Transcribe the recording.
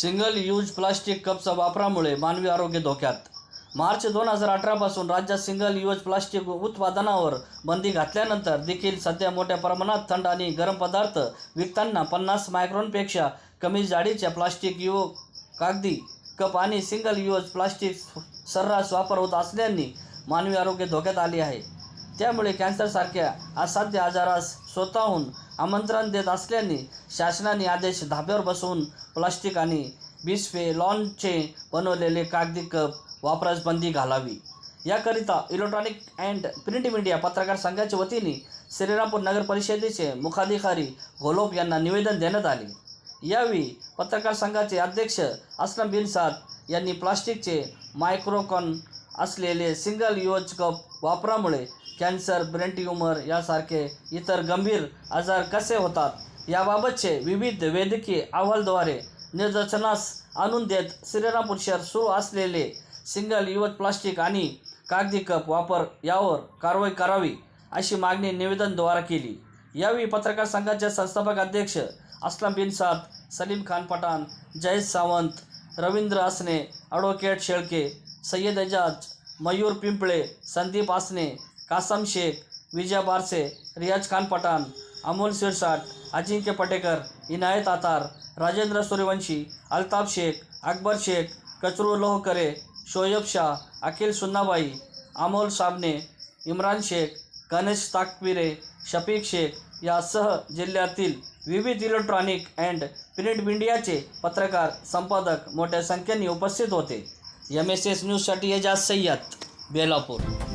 Single use plastic कपचा वापरामुळे मानवी आरोग्य धोक्यात. मार्च दोन हजार अठरापासून राज्यात सिंगल यूज प्लास्टिक उत्पादनावर बंदी घातल्यानंतर देखील सध्या मोठ्या प्रमाणात थंड आणि गरम पदार्थ विकताना पन्नास मायक्रॉनपेक्षा कमी जाडीच्या प्लास्टिक यु कागदी कप आणि सिंगल यूज प्लास्टिक सर्रास वापर होत असल्याने मानवी आरोग्य धोक्यात आले आहे. त्यामुळे कॅन्सरसारख्या असाध्य आजारास स्वतःहून आमंत्रण देत असल्याने शासनाने आदेश धाब्यावर बसवून प्लास्टिक आणि बिस्फे लॉनचे बनवलेले कागदी कप वापरास बंदी घालावी. याकरिता इलेक्ट्रॉनिक अँड प्रिंट मीडिया पत्रकार संघाच्या वतीने श्रीरामपूर नगर परिषदेचे मुखाधिकारी घोलोप यांना निवेदन देण्यात आले. यावेळी पत्रकार संघाचे अध्यक्ष असलम बिन साद यांनी प्लास्टिकचे मायक्रोकॉन असलेले सिंगल यूज कप वापरामुळे कॅन्सर ब्रेन ट्युमर यासारखे इतर गंभीर आजार कसे होतात? याबाबतचे विविध वैद्यकीय अहवालद्वारे निदर्शनास आणून देत श्रीरामपूर शहर सुरू असलेले सिंगल युवत प्लास्टिक आणि कागदी कप वापर यावर कारवाई करावी अशी मागणी निवेदनद्वारा केली. यावेळी पत्रकार संघाचे संस्थापक अध्यक्ष असलम बिन साद सलीम खान पठाण जयेश सावंत रवींद्र आसने ॲडव्होकेट शेळके सय्यद एजाज मयूर पिंपळे संदीप आसने कासम शेख विजय बारसे रियाज खान पठाण अमोल शिरसाट अजिंक्य पटेकर इनायत आतार राजेंद्र सूर्यवंशी अल्ताफ शेख अकबर शेख कचरू लोहकरे शोएब शाह अखिल सुन्नाबाई अमोल साबणे इम्रान शेख गणेश ताकविरे शफीक शेख यासह जिल्ह्यातील विविध इलेक्ट्रॉनिक अँड प्रिंट मीडियाचे पत्रकार संपादक मोठ्या संख्येने उपस्थित होते. एम एस एस न्यूजसाठी एजाज सय्यद बेलापूर.